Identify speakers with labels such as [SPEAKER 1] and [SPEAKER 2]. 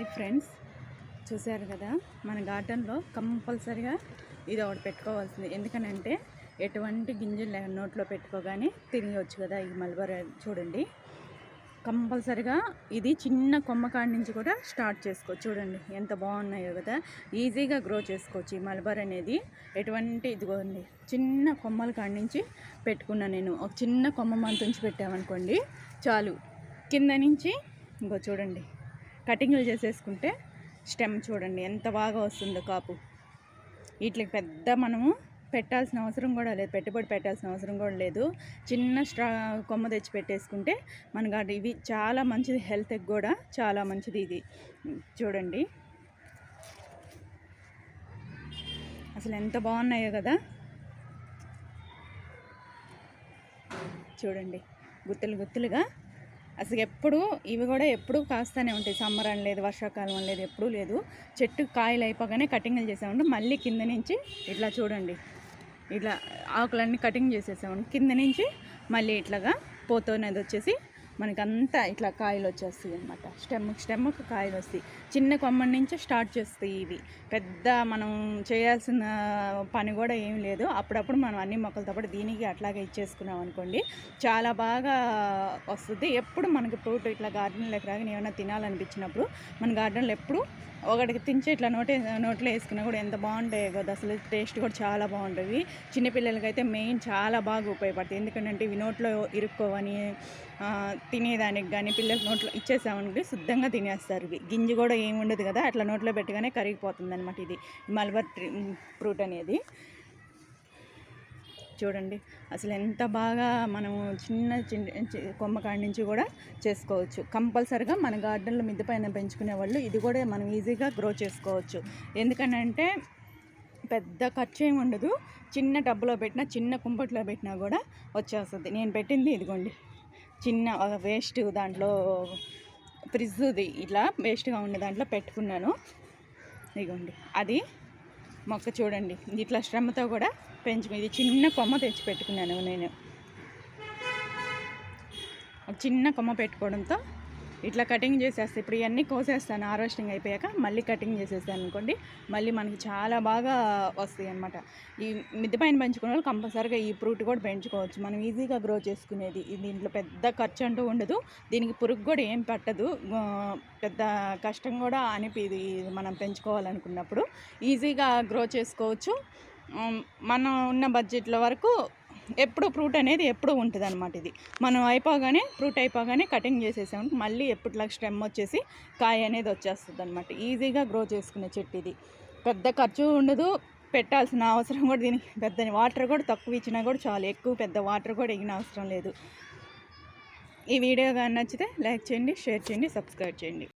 [SPEAKER 1] Hi friends. చూశారు కదా మన గార్డెన్లో కంపల్సరిగా ఇది ఒకటి పెట్టుకోవాల్సింది. ఎందుకనంటే ఎటువంటి గింజలు నోట్లో పెట్టుకోగానే తినేయొచ్చు కదా ఈ మల్బర్ చూడండి. కంపల్సరిగా ఇది చిన్న కొమ్మ కాడి నుంచి కూడా స్టార్ట్ చేసుకోవచ్చు చూడండి ఎంత బాగున్నాయో కదా. ఈజీగా గ్రో చేసుకోవచ్చు ఈ మల్బర్ అనేది. ఎటువంటి ఇదిగోండి చిన్న కొమ్మల కాడి నుంచి పెట్టుకున్నా నేను. ఒక చిన్న కొమ్మ మంతుంచి పెట్టామనుకోండి చాలు. కింద నుంచి ఇంకో చూడండి. కటింగ్లు చేసేసుకుంటే స్టెమ్ చూడండి ఎంత బాగా వస్తుందో కాపు. వీటికి పెద్ద మనము పెట్టాల్సిన అవసరం కూడా లేదు పెట్టుబడి పెట్టాల్సిన అవసరం కూడా లేదు. చిన్న స్ట్రా కొమ్మ తెచ్చి పెట్టేసుకుంటే మనకు అది ఇవి చాలా మంచిది హెల్త్కి కూడా చాలా మంచిది ఇది. చూడండి. అసలు ఎంత బాగున్నాయో కదా. చూడండి. గుత్తులు గుత్తులుగా అసలు ఎప్పుడు ఇవి కూడా ఎప్పుడు కాస్తూనే ఉంటాయి. సమ్మర్ అని లేదు వర్షాకాలం అని లేదు ఎప్పుడూ లేదు. చెట్టు కాయలు అయిపోగానే కటింగ్లు చేసామంటే మళ్ళీ కింద నుంచి ఇట్లా చూడండి. ఇట్లా ఆకులన్నీ కటింగ్ చేసేసామండి కింద నుంచి మళ్ళీ ఇట్లాగా పోతోనేది వచ్చేసి మనకి అంతా ఇట్లా కాయలు వచ్చేస్తాయి అనమాట స్టెమ్ స్టెమ్కి కాయలు వస్తాయి చిన్న కొమ్మడి నుంచి స్టార్ట్ చేస్తాయి ఇవి. పెద్ద మనం చేయాల్సిన పని కూడా ఏం లేదు. అప్పుడప్పుడు మనం అన్ని మొక్కలతో పాటు దీనికి అట్లాగే ఇచ్చేసుకున్నాం అనుకోండి చాలా బాగా వస్తుంది. ఎప్పుడు మనకి ఫ్రూట్ ఇట్లా గార్డెన్లోకి రాగానే ఏమైనా తినాలనిపించినప్పుడు మన గార్డెన్లో ఎప్పుడు ఒకటికి తించే ఇట్లా నోటే నోట్లో వేసుకున్నా కూడా ఎంత బాగుంటాయి కదా అసలు టేస్ట్ కూడా చాలా బాగుంటుంది. చిన్నపిల్లలకైతే మెయిన్ చాలా బాగా ఉపయోగపడుతుంది ఎందుకంటే ఇవి నోట్లో ఇరుక్కోవని తినేదానికి కానీ పిల్లలకి నోట్లో ఇచ్చేసామనుకుంటే శుద్ధంగా తినేస్తారు ఇవి. గింజ కూడా ఏమి ఉండదు కదా అట్లా నోట్లో పెట్టగానే కరిగిపోతుంది అనమాట ఇది. మల్బర్ ఫ్రూట్ అనేది. చూడండి. అసలు ఎంత బాగా మనము చిన్న చిన్న చి- కొమ్మ కాడి నుంచి కూడా చేసుకోవచ్చు. కంపల్సరిగా మన గార్డెన్లో మిద్దె పైన పెంచుకునే వాళ్ళు ఇది కూడా మనం ఈజీగా గ్రో చేసుకోవచ్చు. ఎందుకనంటే పెద్ద ఖర్చు ఏమి ఉండదు. చిన్న టబ్లో పెట్టినా చిన్న కుంపట్లో పెట్టినా కూడా వచ్చేస్తుంది. నేను పెట్టింది ఇదిగోండి. చిన్న వేస్ట్ దాంట్లో ఫ్రిడ్జ్ది ఇట్లా వేస్ట్గా ఉండే దాంట్లో పెట్టుకున్నాను. ఇదిగోండి. అది మొక్క చూడండి. ఇట్లా శ్రమతో కూడా పెంచుకు ఇది చిన్న కొమ్మ తెచ్చి పెట్టుకున్నాను నేను. ఒక చిన్న కొమ్మ పెట్టుకోవడంతో ఇట్లా కటింగ్ చేసేస్తే ఇప్పుడు ఇవన్నీ కోసేస్తాను హార్వెస్టింగ్ అయిపోయాక మళ్ళీ కటింగ్ చేసేస్తాను అనుకోండి మళ్ళీ మనకి చాలా బాగా వస్తాయి అనమాట ఈ మిద్దె పైన పెంచుకునే వాళ్ళు కంపల్సరీగా ఈ ఫ్రూట్ కూడా పెంచుకోవచ్చు. మనం ఈజీగా గ్రో చేసుకునేది దీంట్లో పెద్ద ఖర్చు అంటూ ఉండదు. దీనికి పురుగు కూడా ఏం పట్టదు. పెద్ద కష్టం కూడా అనిపిది మనం పెంచుకోవాలనుకున్నప్పుడు. ఈజీగా గ్రో చేసుకోవచ్చు. మనం ఉన్న బడ్జెట్ల వరకు ఎప్పుడు ఫ్రూట్ అనేది ఎప్పుడు ఉంటుంది అనమాట ఇది. మనం అయిపోగానే ఫ్రూట్ అయిపోగానే కటింగ్ చేసేసాము మళ్ళీ ఎప్పటిలాగా స్టెమ్ వచ్చేసి కాయ అనేది వచ్చేస్తుంది అనమాట ఈజీగా గ్రో చేసుకునే చెట్టు ఇది. పెద్ద ఖర్చు ఉండదు. పెట్టాల్సిన అవసరం కూడా దీనికి పెద్ద వాటర్ కూడా తక్కువ ఇచ్చినా కూడా చాలు. ఎక్కువ పెద్ద వాటర్ కూడా ఇగిన అవసరం లేదు. ఈ వీడియో కానీ నచ్చితే లైక్ చేయండి షేర్ చేయండి సబ్స్క్రైబ్ చేయండి.